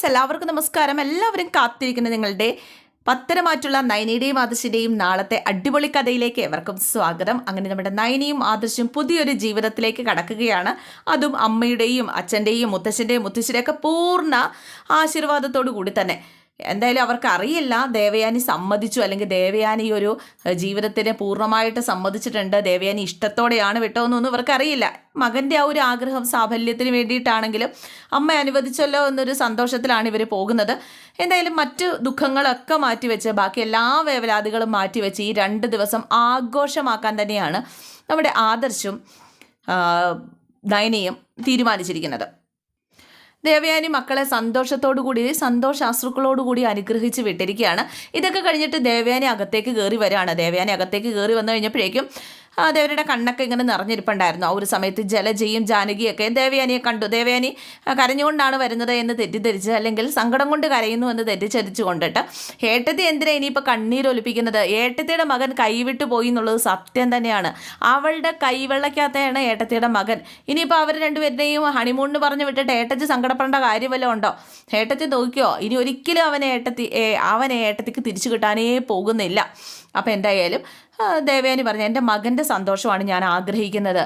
Friends എല്ലാവർക്കും നമസ്കാരം. എല്ലാവരും കാത്തിരിക്കുന്ന നിങ്ങളുടെ പത്തരമാറ്റുള്ള നയനയുടെയും ആദർശിന്റെയും നാളത്തെ അടിപൊളി കഥയിലേക്ക് എവർക്കും സ്വാഗതം. അങ്ങനെ നമ്മുടെ നയനയും ആദർശും പുതിയൊരു ജീവിതത്തിലേക്ക് കടക്കുകയാണ്. അതും അമ്മയുടെയും അച്ഛന്റെയും മുത്തശ്ശന്റെയും മുത്തശ്ശിയുടെയൊക്കെ പൂർണ ആശീർവാദത്തോടു കൂടി തന്നെ. എന്തായാലും അവർക്ക് അറിയില്ല ദേവയാനി സമ്മതിച്ചു. അല്ലെങ്കിൽ ദേവയാനി ഈ ഒരു ജീവിതത്തിനെ പൂർണമായിട്ട് സമ്മതിച്ചിട്ടുണ്ട്. ദേവയാനി ഇഷ്ടത്തോടെയാണ് വിട്ടതെന്നൊന്നും ഇവർക്ക് അറിയില്ല മകന്റെ ആ ഒരു ആഗ്രഹം സാഫല്യത്തിന് വേണ്ടിയിട്ടാണെങ്കിലും അമ്മ അനുവദിച്ചല്ലോ എന്നൊരു സന്തോഷത്തിലാണ് ഇവർ പോകുന്നത്. എന്തായാലും മറ്റ് ദുഃഖങ്ങളൊക്കെ മാറ്റിവെച്ച് ബാക്കി എല്ലാ വേവലാതികളും മാറ്റിവെച്ച് ഈ രണ്ട് ദിവസം ആഘോഷമാക്കാൻ തന്നെയാണ് നമ്മുടെ ആദർശും നയനയും തീരുമാനിച്ചിരിക്കുന്നത്. ദേവയാനി മക്കളെ സന്തോഷത്തോടു കൂടി സന്തോഷാശ്രുക്കളോട് കൂടി അനുഗ്രഹിച്ച് വിട്ടിരിക്കുകയാണ്. ഇതൊക്കെ കഴിഞ്ഞിട്ട് ദേവയാനി അകത്തേക്ക് കയറി വരികയാണ്. ദേവയാനി അകത്തേക്ക് കയറി വന്നു കഴിഞ്ഞപ്പോഴേക്കും ആ, ദേവരുടെ കണ്ണൊക്കെ ഇങ്ങനെ നിറഞ്ഞിരിപ്പുണ്ടായിരുന്നു. ആ ഒരു സമയത്ത് ജലജയും ജാനകിയൊക്കെ ദേവയാനിയെ കണ്ടു ദേവയാനി കരഞ്ഞുകൊണ്ടാണ് വരുന്നത് എന്ന് തെറ്റിദ്ധരിച്ച് അല്ലെങ്കിൽ സങ്കടം കൊണ്ട് കരയുന്നു എന്ന് തെറ്റിദ്ധരിച്ചു കൊണ്ടിട്ട് ഏട്ടത്തി എന്തിനാ ഇനിയിപ്പോൾ കണ്ണീരൊലിപ്പിക്കുന്നത് ഏട്ടത്തിയുടെ മകൻ കൈവിട്ടു പോയി എന്നുള്ളത് സത്യം തന്നെയാണ്. അവളുടെ കൈവെള്ളക്കകത്താണ് ഏട്ടത്തിയുടെ മകൻ. ഇനിയിപ്പോൾ അവർ രണ്ടുപേരുടെയും ഹണിമൂണിന് പറഞ്ഞു വിട്ടിട്ട് ഏട്ടത്തി സങ്കടപ്പെടേണ്ട കാര്യം വല്ലതും ഉണ്ടോ? ഏട്ടത്തി നോക്കിയോ ഇനി ഒരിക്കലും അവനെ ഏട്ടത്തി അവനെ ഏട്ടത്തിക്ക് തിരിച്ചു കിട്ടാനേ പോകുന്നില്ല. അപ്പോൾ എന്തായാലും ദേവേനി പറഞ്ഞു എന്റെ മകന്റെ സന്തോഷമാണ് ഞാൻ ആഗ്രഹിക്കുന്നത്.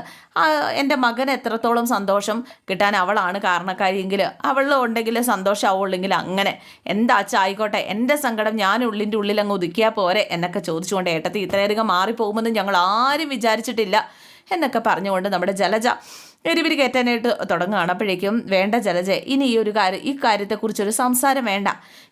എന്റെ മകൻ എത്രത്തോളം സന്തോഷം കിട്ടാൻ അവളാണ് കാരണക്കാരിയെങ്കിൽ അവൾ ഉണ്ടെങ്കിൽ സന്തോഷമാവുള്ളെങ്കിൽ അങ്ങനെ. എന്താ ആയിക്കോട്ടെ എന്റെ സങ്കടം ഞാൻ ഉള്ളിന്റെ ഉള്ളിൽ അങ്ങ് ഒതുക്കിയാൽ പോരെ എന്നൊക്കെ ചോദിച്ചുകൊണ്ട് ഏട്ടത്തി ഇത്രയധികം മാറിപ്പോകുമെന്ന് ഞങ്ങൾ ആരും വിചാരിച്ചിട്ടില്ല. എന്നൊക്കെ പറഞ്ഞുകൊണ്ട് നമ്മുടെ ജലജ എരിവിരി കയറ്റാനായിട്ട് തുടങ്ങുകയാണ്. അപ്പോഴേക്കും വേണ്ട ജലജ ഇനി ഈ ഒരു കാര്യം ഈ കാര്യത്തെക്കുറിച്ചൊരു സംസാരം വേണ്ട.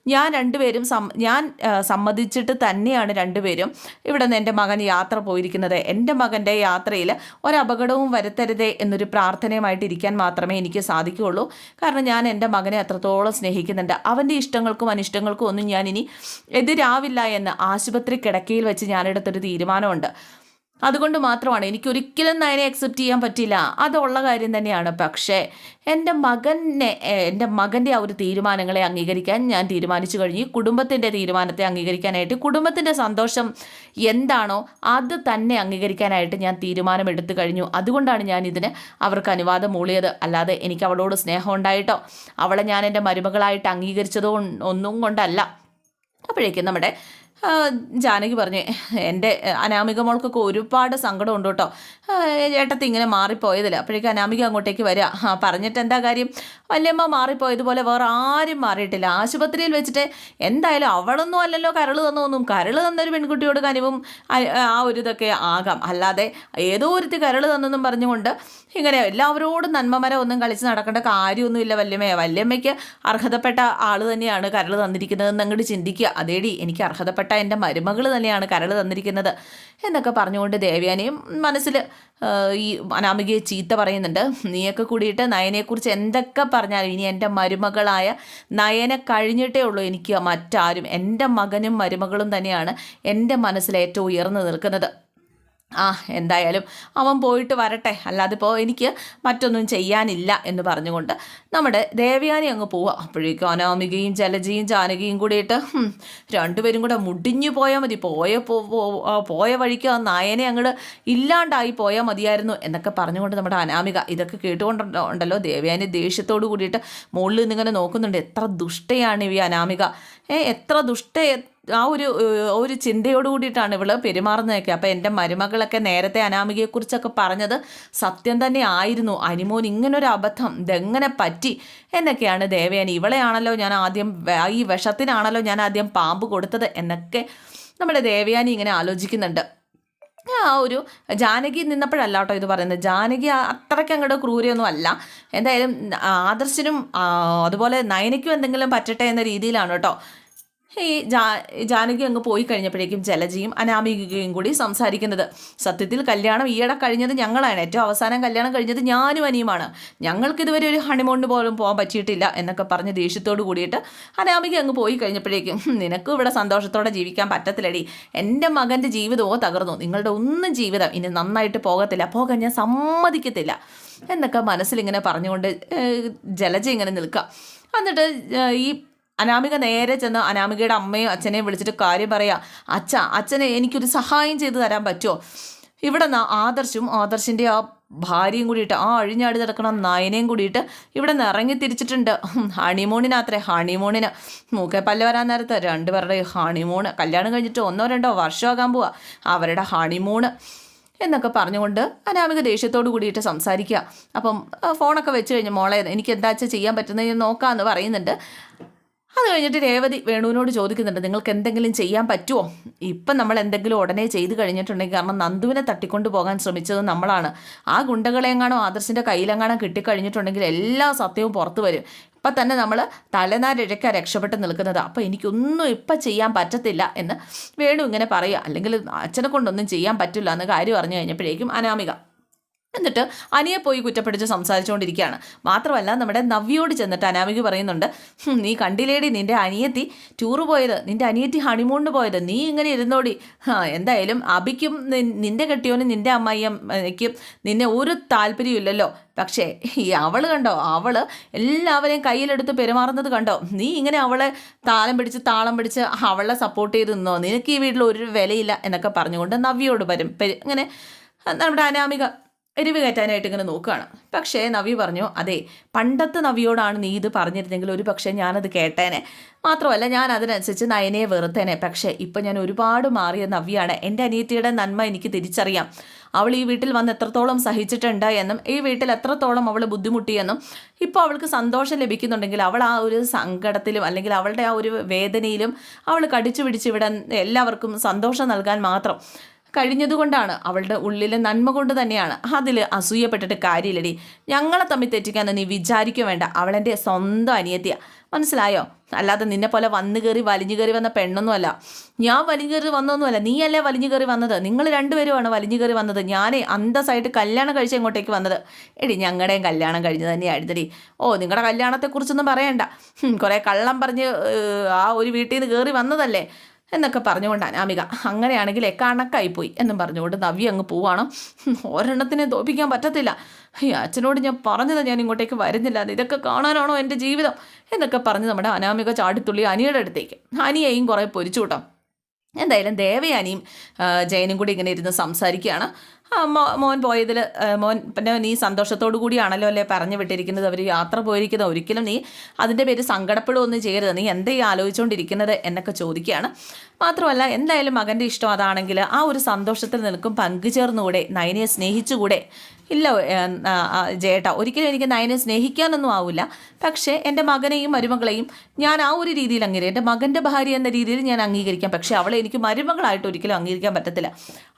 ഞാൻ രണ്ടുപേരും സം ഞാൻ സമ്മതിച്ചിട്ട് തന്നെയാണ് രണ്ടുപേരും ഇവിടെ നിന്ന് എന്റെ മകൻ യാത്ര പോയിരിക്കുന്നത്. എന്റെ മകന്റെ യാത്രയിൽ ഒരപകടവും വരുത്തരുതേ എന്നൊരു പ്രാർത്ഥനയുമായിട്ട് ഇരിക്കാൻ മാത്രമേ എനിക്ക് സാധിക്കുകയുള്ളൂ. കാരണം ഞാൻ എന്റെ മകനെ അത്രത്തോളം സ്നേഹിക്കുന്നുണ്ട്. അവന്റെ ഇഷ്ടങ്ങൾക്കും അനിഷ്ടങ്ങൾക്കും ഒന്നും ഞാൻ ഇനി എതിരാവില്ല എന്ന് ആശുപത്രി കിടക്കയിൽ വെച്ച് ഞാനെടുത്തൊരു തീരുമാനമുണ്ട്. അതുകൊണ്ട് മാത്രമാണ് എനിക്ക് ഒരിക്കലും നയനെ അക്സെപ്റ്റ് ചെയ്യാൻ പറ്റില്ല. അതുള്ള കാര്യം തന്നെയാണ്. പക്ഷേ എന്റെ മകനെ എന്റെ മകന്റെ ആ ഒരു തീരുമാനങ്ങളെ അംഗീകരിക്കാൻ ഞാൻ തീരുമാനിച്ചു കഴിഞ്ഞു. കുടുംബത്തിന്റെ തീരുമാനത്തെ അംഗീകരിക്കാനായിട്ട് കുടുംബത്തിന്റെ സന്തോഷം എന്താണോ അത് തന്നെ അംഗീകരിക്കാനായിട്ട് ഞാൻ തീരുമാനമെടുത്തു കഴിഞ്ഞു. അതുകൊണ്ടാണ് ഞാൻ ഇതിന് അവർക്ക് അനുവാദം മൂളിയത്. അല്ലാതെ എനിക്ക് അവളോട് സ്നേഹം ഉണ്ടായിട്ടോ? അവളെ ഞാൻ എന്റെ മരുമകളായിട്ട് അംഗീകരിച്ചതോ ഒന്നും കൊണ്ടല്ല. അപ്പോഴേക്കും നമ്മുടെ ജാനകി പറഞ്ഞ് എന്റെ അനാമിക മോൾക്കൊക്കെ ഒരുപാട് സങ്കടം ഉണ്ട് കേട്ടോ ചേട്ടത്തി ഇങ്ങനെ മാറിപ്പോയതില്ല. അപ്പോഴേക്കും അനാമിക അങ്ങോട്ടേക്ക് വരിക ആ പറഞ്ഞിട്ട് എന്താ കാര്യം? വല്യമ്മ മാറിപ്പോയതുപോലെ വേറെ ആരും മാറിയിട്ടില്ല. ആശുപത്രിയിൽ വെച്ചിട്ട് എന്തായാലും അവളൊന്നും അല്ലല്ലോ കരൾ തന്നൊന്നും കരൾ തന്നൊരു പെൺകുട്ടിയോട് കനിവും ആ- ഒരു ഇതൊക്കെ ആകാം. അല്ലാതെ ഏതോ ഒരുത്തി കരൾ തന്നെന്നും പറഞ്ഞുകൊണ്ട് ഇങ്ങനെ എല്ലാവരോടും നന്മമര ഒന്നും കളിച്ച് നടക്കേണ്ട കാര്യമൊന്നുമില്ല വല്യമ്മയെ വല്യമ്മയ്ക്ക് അർഹതപ്പെട്ട ആൾ തന്നെയാണ് കരൾ തന്നിരിക്കുന്നതെന്ന് അങ്ങോട്ട് ചിന്തിക്കുക. അതേടി എനിക്ക് അർഹതപ്പെട്ട എന്റെ മരുമകൾ തന്നെയാണ് കരൾ തന്നിരിക്കുന്നത് എന്നൊക്കെ പറഞ്ഞുകൊണ്ട് ദേവ്യാനിയും മനസ്സിൽ ഈ അനാമികയെ ചീത്ത പറയുന്നുണ്ട്. നീയൊക്കെ കൂടിയിട്ട് നയനെക്കുറിച്ച് എന്തൊക്കെ പറഞ്ഞാലും ഇനി എന്റെ മരുമകളായ നയനെ കഴിഞ്ഞിട്ടേ ഉള്ളൂ എനിക്ക് മറ്റാരും. എന്റെ മകനും മരുമകളും തന്നെയാണ് എന്റെ മനസ്സിൽ ഏറ്റവും ഉയർന്നു നിൽക്കുന്നത്. ആ എന്തായാലും അവൻ പോയിട്ട് വരട്ടെ. അല്ലാതെ ഇപ്പോൾ എനിക്ക് മറ്റൊന്നും ചെയ്യാനില്ല എന്ന് പറഞ്ഞുകൊണ്ട് നമ്മുടെ ദേവയാനി അങ്ങ് പോവുക അപ്പോഴേക്കും അനാമികയും ജലജയും ജാനകിയും കൂടിയിട്ട് രണ്ടുപേരും കൂടെ മുടിഞ്ഞു പോയാൽ മതി. പോയ പോയ വഴിക്ക് ആ നായനെ അങ്ങോട്ട് ഇല്ലാണ്ടായി പോയാൽ മതിയായിരുന്നു എന്നൊക്കെ പറഞ്ഞുകൊണ്ട് നമ്മുടെ അനാമിക ഇതൊക്കെ കേട്ടുകൊണ്ടുണ്ടല്ലോ. ദേവയാനി ദേഷ്യത്തോട് കൂടിയിട്ട് മുകളിൽ നിന്നിങ്ങനെ നോക്കുന്നുണ്ട്. എത്ര ദുഷ്ടയാണ് ഈ അനാമിക. എത്ര ദുഷ്ട ആ ഒരു ഒരു ചിന്തയോട് കൂടിയിട്ടാണ് ഇവൾ പെരുമാറുന്നതൊക്കെ. അപ്പം എന്റെ മരുമകളൊക്കെ നേരത്തെ അനാമികയെക്കുറിച്ചൊക്കെ പറഞ്ഞത് സത്യം തന്നെ ആയിരുന്നു. അനിമോൻ ഇങ്ങനൊരു അബദ്ധം ഇതെങ്ങനെ പറ്റി എന്നൊക്കെയാണ് ദേവയാനി. ഇവളെയാണല്ലോ ഞാൻ ആദ്യം ഈ വിഷത്തിനാണല്ലോ ഞാൻ ആദ്യം പാമ്പ് കൊടുത്തത് എന്നൊക്കെ നമ്മുടെ ദേവയാനി ഇങ്ങനെ ആലോചിക്കുന്നുണ്ട്. ആ ഒരു ജാനകി നിന്നപ്പോഴല്ല കേട്ടോ ഇത് പറയുന്നത്. ജാനകി അത്രയ്ക്ക് അങ്ങോട്ട് ക്രൂരയൊന്നും അല്ല. എന്തായാലും ആദർശനും അതുപോലെ നയനയ്ക്കും എന്തെങ്കിലും പറ്റട്ടെ എന്ന രീതിയിലാണ് കേട്ടോ. ഈ ജാ ജാനകി അങ്ങ് പോയി കഴിഞ്ഞപ്പോഴേക്കും ജലജിയും അനാമികയും കൂടി സംസാരിക്കുന്നത്. സത്യത്തിൽ കല്യാണം ഈയിടെ കഴിഞ്ഞത് ഞങ്ങളാണ്. ഏറ്റവും അവസാനം കല്യാണം കഴിഞ്ഞത് ഞാനും അനിയുമാണ്. ഞങ്ങൾക്ക് ഇതുവരെ ഒരു ഹണിമൂണിന് പോലും പോകാൻ പറ്റിയിട്ടില്ല എന്നൊക്കെ പറഞ്ഞ് ദേഷ്യത്തോട് കൂടിയിട്ട് അനാമിക അങ്ങ് പോയി കഴിഞ്ഞപ്പോഴേക്കും "ഹും, നിനക്കും ഇവിടെ സന്തോഷത്തോടെ ജീവിക്കാൻ പറ്റത്തില്ലടി. എന്റെ മകന്റെ ജീവിതമോ തകർന്നു. നിങ്ങളുടെ ഒന്നും ജീവിതം ഇനി നന്നായിട്ട് പോകത്തില്ല. പോകാൻ ഞാൻ സമ്മതിക്കത്തില്ല. എന്നൊക്കെ മനസ്സിലിങ്ങനെ പറഞ്ഞുകൊണ്ട് ജലജ ഇങ്ങനെ നിൽക്കുക. എന്നിട്ട് ഈ അനാമിക നേരെ ചെന്ന് അനാമികയുടെ അമ്മയും അച്ഛനെയും വിളിച്ചിട്ട് കാര്യം പറയാ അച്ഛ അച്ഛനെ എനിക്കൊരു സഹായം ചെയ്തു തരാൻ പറ്റുമോ ഇവിടെ നിന്ന് ആദർശും ആദർശിന്റെ ആ ഭാര്യയും കൂടിയിട്ട് ആ അഴിഞ്ഞാടി നടക്കണ നയനയും കൂടിയിട്ട് ഇവിടെ നിന്ന് ഇറങ്ങി തിരിച്ചിട്ടുണ്ട്. ഹണിമൂണിനാത്രേ ഹണിമൂണിന് മൂക്കെ പല്ല് വരാൻ നേരത്തെ രണ്ടുപേരുടെ ഹണിമൂണ് കല്യാണം കഴിഞ്ഞിട്ട് ഒന്നോ രണ്ടോ വർഷമാകാൻ പോവാ അവരുടെ ഹണിമൂണ് എന്നൊക്കെ പറഞ്ഞുകൊണ്ട് അനാമിക ദേഷ്യത്തോട് കൂടിയിട്ട് സംസാരിക്കുക. അപ്പം ഫോണൊക്കെ വെച്ച് കഴിഞ്ഞ് മോളെ എനിക്ക് എന്താ വെച്ചാൽ ചെയ്യാൻ പറ്റുന്നത് നോക്കാമെന്ന് പറയുന്നുണ്ട്. അത് കഴിഞ്ഞിട്ട് രേവതി വേണുവിനോട് ചോദിക്കുന്നുണ്ട് നിങ്ങൾക്ക് എന്തെങ്കിലും ചെയ്യാൻ പറ്റുമോ ഇപ്പം നമ്മൾ എന്തെങ്കിലും ഉടനെ ചെയ്ത് കഴിഞ്ഞിട്ടുണ്ടെങ്കിൽ കാരണം നന്ദുവിനെ തട്ടിക്കൊണ്ട് പോകാൻ ശ്രമിച്ചത് നമ്മളാണ്. ആ ഗുണ്ടകളെങ്ങാണോ ആദർശിന്റെ കയ്യിലെങ്ങാണോ കിട്ടിക്കഴിഞ്ഞിട്ടുണ്ടെങ്കിൽ എല്ലാ സത്യവും പുറത്തു വരും. ഇപ്പം തന്നെ നമ്മൾ തലനാരിഴയ്ക്ക രക്ഷപ്പെട്ട് നിൽക്കുന്നത്. അപ്പോൾ എനിക്കൊന്നും ഇപ്പം ചെയ്യാൻ പറ്റത്തില്ല എന്ന് വേണു ഇങ്ങനെ പറയുക. അല്ലെങ്കിൽ അച്ഛനെ കൊണ്ടൊന്നും ചെയ്യാൻ പറ്റില്ല എന്ന് കാര്യം അറിഞ്ഞു കഴിഞ്ഞപ്പോഴേക്കും അനാമിക എന്നിട്ട് അനിയെ പോയി കുറ്റപ്പെടുത്തി സംസാരിച്ചുകൊണ്ടിരിക്കുകയാണ്. മാത്രമല്ല നമ്മുടെ നവ്യോട് ചെന്നിട്ട് അനാമിക പറയുന്നുണ്ട് നീ കണ്ടില്ലേടി നിന്റെ അനിയത്തി ടൂറ് പോയത് നിന്റെ അനിയത്തി ഹണിമൂണിന് പോയത്. നീ ഇങ്ങനെ ഇരുന്നോടി. എന്തായാലും അബിക്കും നിന്റെ കെട്ടിയോനും നിന്റെ അമ്മയ്യമ്മയ്ക്കും നിന്നെ ഒരു താല്പര്യമില്ലല്ലോ പക്ഷേ ഈ അവൾ കണ്ടോ? അവൾ എല്ലാവരെയും കയ്യിലെടുത്ത് പെരുമാറുന്നത് കണ്ടോ? നീ ഇങ്ങനെ അവളെ താളം പിടിച്ച് താളം പിടിച്ച് അവളെ സപ്പോർട്ട് ചെയ്ത് നിന്നോ? നിനക്ക് ഈ വീട്ടിൽ ഒരു വിലയില്ല എന്നൊക്കെ പറഞ്ഞുകൊണ്ട് നവ്യോട് വരും. ഇങ്ങനെ നമ്മുടെ അനാമിക എരിവ് കയറ്റാനായിട്ട് ഇങ്ങനെ നോക്കുകയാണ്. പക്ഷേ നവി പറഞ്ഞു അതെ പണ്ടത്തെ നവിയോടാണ് നീ ഇത് പറഞ്ഞിരുന്നെങ്കിൽ ഒരു പക്ഷേ ഞാനത് കേട്ടേനെ. മാത്രമല്ല ഞാൻ അതിനനുസരിച്ച് നയനയെ വെറുത്തേനെ. പക്ഷേ ഇപ്പം ഞാൻ ഒരുപാട് മാറിയ നവിയാണ്. എന്റെ അനിയത്തിയുടെ നന്മ എനിക്ക് തിരിച്ചറിയാം. അവൾ ഈ വീട്ടിൽ വന്ന് എത്രത്തോളം സഹിച്ചിട്ടുണ്ട് എന്നും ഈ വീട്ടിൽ എത്രത്തോളം അവൾ ബുദ്ധിമുട്ടിയെന്നും ഇപ്പോൾ അവൾക്ക് സന്തോഷം ലഭിക്കുന്നുണ്ടെങ്കിൽ അവൾ ആ ഒരു സങ്കടത്തിലും അല്ലെങ്കിൽ അവളുടെ ആ ഒരു വേദനയിലും അവൾ കടിച്ചു പിടിച്ച് ഇവിടെ എല്ലാവർക്കും സന്തോഷം നൽകാൻ മാത്രം. കഴിഞ്ഞതുകൊണ്ടാണ് അവളുടെ ഉള്ളിലെ നന്മ കൊണ്ട് തന്നെയാണ് അതിൽ അസൂയപ്പെട്ടിട്ട് കാര്യമില്ലടി. ഞങ്ങളെ തമ്മിൽ തെറ്റിക്കാന്ന് നീ വിചാരിക്കുക വേണ്ട. അവളെന്റെ സ്വന്തം അനിയത്തിയ. മനസ്സിലായോ? അല്ലാതെ നിന്നെ പോലെ വന്നു കയറി വലിഞ്ഞു കയറി വന്ന പെണ്ണൊന്നുമല്ല. ഞാൻ വലിഞ്ഞു കയറി വന്നൊന്നുമല്ല. നീയല്ലേ വലിഞ്ഞു കയറി വന്നത്? നിങ്ങൾ രണ്ടുപേരുമാണ് വലിഞ്ഞു കയറി വന്നത്. ഞാനേ അന്തസ്സായിട്ട് കല്യാണം കഴിച്ച് ഇങ്ങോട്ടേക്ക് വന്നത്? എടി ഞങ്ങളുടെയും കല്യാണം കഴിഞ്ഞ് തന്നെയായിരുന്നടി. ഓ നിങ്ങളുടെ കല്യാണത്തെക്കുറിച്ചൊന്നും പറയണ്ട. കുറേ കള്ളം പറഞ്ഞ് ആ ഒരു വീട്ടിൽ നിന്ന് കയറി വന്നതല്ലേ? എന്നൊക്കെ പറഞ്ഞുകൊണ്ട് അനാമിക. അങ്ങനെയാണെങ്കിൽ കണക്കായിപ്പോയി എന്നും പറഞ്ഞുകൊണ്ട് നവ്യ അങ്ങ് പോവാണ്. ഒരെണ്ണത്തിനെ തോപ്പിക്കാൻ പറ്റത്തില്ല. ഈ അച്ഛനോട് ഞാൻ പറഞ്ഞത് ഞാൻ ഇങ്ങോട്ടേക്ക് വരുന്നില്ല. ഇതൊക്കെ കാണാനാണോ എന്റെ ജീവിതം? എന്നൊക്കെ പറഞ്ഞ് നമ്മുടെ അനാമിക ചാടിത്തുള്ളി അനിയുടെ അടുത്തേക്ക്. അനിയെയും കുറേ പൊരിച്ചു കൂട്ടോ. എന്തായാലും ദേവയാനിയും ജയനും കൂടി ഇങ്ങനെ ഇരുന്ന് സംസാരിക്കുകയാണ്. മോൻ പോയതിൽ മോൻ പിന്നെ നീ സന്തോഷത്തോടു കൂടിയാണല്ലോ അല്ലേ പറഞ്ഞു വിട്ടിരിക്കുന്നത്? അവർ യാത്ര പോയിരിക്കുന്നത് ഒരിക്കലും നീ അതിന്റെ പേര് സങ്കടപ്പെടുകയൊന്നും ചെയ്യരുത്. നീ എന്തേ ആലോചിച്ചുകൊണ്ടിരിക്കുന്നത് എന്നൊക്കെ ചോദിക്കുകയാണ്. മാത്രമല്ല എന്തായാലും മകന്റെ ഇഷ്ടം അതാണെങ്കിൽ ആ ഒരു സന്തോഷത്തിൽ നിൽക്കും പങ്കുചേർന്നുകൂടെ നയനയെ സ്നേഹിച്ചുകൂടെ ഇല്ല ജേട്ട ഒരിക്കലും എനിക്ക് നയനെ സ്നേഹിക്കാനൊന്നും ആവില്ല പക്ഷേ എന്റെ മകനെയും മരുമകളെയും ഞാൻ ആ ഒരു രീതിയിൽ അംഗീകരിക്കും. എന്റെ മകന്റെ ഭാര്യ എന്ന രീതിയിൽ ഞാൻ അംഗീകരിക്കാം. പക്ഷേ അവളെ എനിക്ക് മരുമകളായിട്ട് ഒരിക്കലും അംഗീകരിക്കാൻ പറ്റത്തില്ല.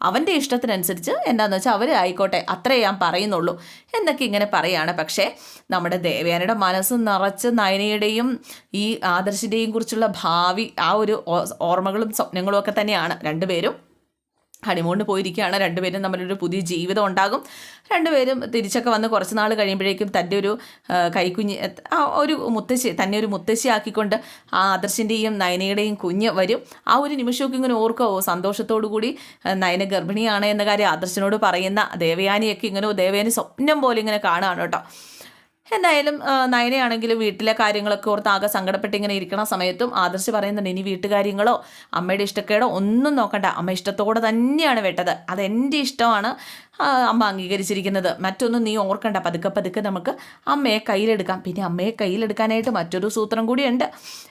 അവന്റെ ഇഷ്ടത്തിനനുസരിച്ച് എന്താണെന്ന് വെച്ചാൽ അവർ ആയിക്കോട്ടെ അത്രേ ഞാൻ പറയുന്നുള്ളൂ എന്നൊക്കെ ഇങ്ങനെ പറയാണ്. പക്ഷേ നമ്മുടെ ദേവയാനയുടെ മനസ്സ് നിറച്ച് നയനയുടെയും ഈ ആദർശിന്റെയും കുറിച്ചുള്ള ഭാവി ആ ഒരു ഓർമ്മകളും സ്വപ്നങ്ങളും ഒക്കെ തന്നെയാണ് രണ്ടുപേരും. ഹണിമൂണിന് പോയിരിക്കുകയാണ്. രണ്ടുപേരും തമ്മിലൊരു പുതിയ ജീവിതം ഉണ്ടാകും. രണ്ടുപേരും തിരിച്ചൊക്കെ വന്ന് കുറച്ച് നാൾ കഴിയുമ്പോഴേക്കും തന്റെ ഒരു കൈക്കുഞ്ഞ് ഒരു മുത്തശ്ശി തന്നെ ഒരു മുത്തശ്ശി ആക്കിക്കൊണ്ട് ആ ആദർശിന്റെയും നയനയുടെയും കുഞ്ഞ് വരും. ആ ഒരു നിമിഷമൊക്കെ ഇങ്ങനെ ഓർക്കോ? സന്തോഷത്തോടു കൂടി നയന ഗർഭിണിയാണ് എന്ന കാര്യം ആദർശനോട് പറയുന്ന ദേവയാനിയൊക്കെ ഇങ്ങനെ ദേവയാനി സ്വപ്നം പോലെ ഇങ്ങനെ കാണുകയാണ് കേട്ടോ. എന്തായാലും നയനയാണെങ്കിലും വീട്ടിലെ കാര്യങ്ങളൊക്കെ ഓർത്ത് ആകെ സങ്കടപ്പെട്ട് ഇങ്ങനെ ഇരിക്കണ സമയത്തും ആദർശ് പറയുന്നുണ്ട് ഇനി വീട്ടുകാര്യങ്ങളോ അമ്മയുടെ ഇഷ്ടക്കേടോ ഒന്നും നോക്കണ്ട. അമ്മ ഇഷ്ടത്തോടെ തന്നെയാണ് വെട്ടത്. അതെന്റെ ഇഷ്ടമാണ്. അമ്മ അംഗീകരിച്ചിരിക്കുന്നത്. മറ്റൊന്നും നീ ഓർക്കണ്ട. പതുക്കെ പതുക്കെ നമുക്ക് അമ്മയെ കയ്യിലെടുക്കാം. പിന്നെ അമ്മയെ കയ്യിലെടുക്കാനായിട്ട് മറ്റൊരു സൂത്രം കൂടിയുണ്ട്.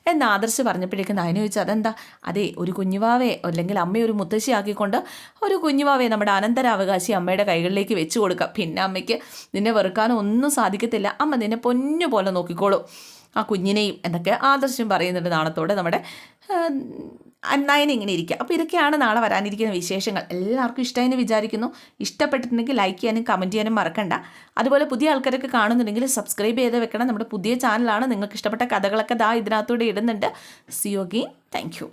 എന്ന് ആദർശ് പറഞ്ഞപ്പോഴേക്കും നായന ചോദിച്ചാൽ അതെന്താ? അതെ ഒരു കുഞ്ഞുവാവെ അല്ലെങ്കിൽ അമ്മയെ ഒരു മുത്തശ്ശിയാക്കിക്കൊണ്ട് ഒരു കുഞ്ഞുവാവെ നമ്മുടെ അനന്തരാവകാശി അമ്മയുടെ കൈകളിലേക്ക് വെച്ച് കൊടുക്കാം. പിന്നെ അമ്മയ്ക്ക് നിന്നെ വെറുക്കാനോ ഒന്നും സാധിക്കത്തില്ല. അമ്മ നിന്നെ പൊന്നു പോലെ നോക്കിക്കോളൂ. ആ കുഞ്ഞിനെയും എന്നൊക്കെ ആദർശം പറയുന്നുണ്ട് നാണത്തോടെ നമ്മുടെ നയന ഇങ്ങനെ ഇരിക്കുക. അപ്പോൾ ഇതൊക്കെയാണ് നാളെ വരാനിരിക്കുന്ന വിശേഷങ്ങൾ. എല്ലാവർക്കും ഇഷ്ടമായെന്ന് വിചാരിക്കുന്നു. ഇഷ്ടപ്പെട്ടിട്ടുണ്ടെങ്കിൽ ലൈക്ക് ചെയ്യാനും കമന്റ് ചെയ്യാനും മറക്കണ്ട. അതുപോലെ പുതിയ ആൾക്കാരൊക്കെ കാണുന്നുണ്ടെങ്കിൽ സബ്സ്ക്രൈബ് ചെയ്ത് വെക്കണം. നമ്മുടെ പുതിയ ചാനലാണ് നിങ്ങൾക്ക് ഇഷ്ടപ്പെട്ട കഥകളൊക്കെ ദാ ഇതിനകത്തൂടെ ഇടുന്നുണ്ട്. സിയോഗി താങ്ക്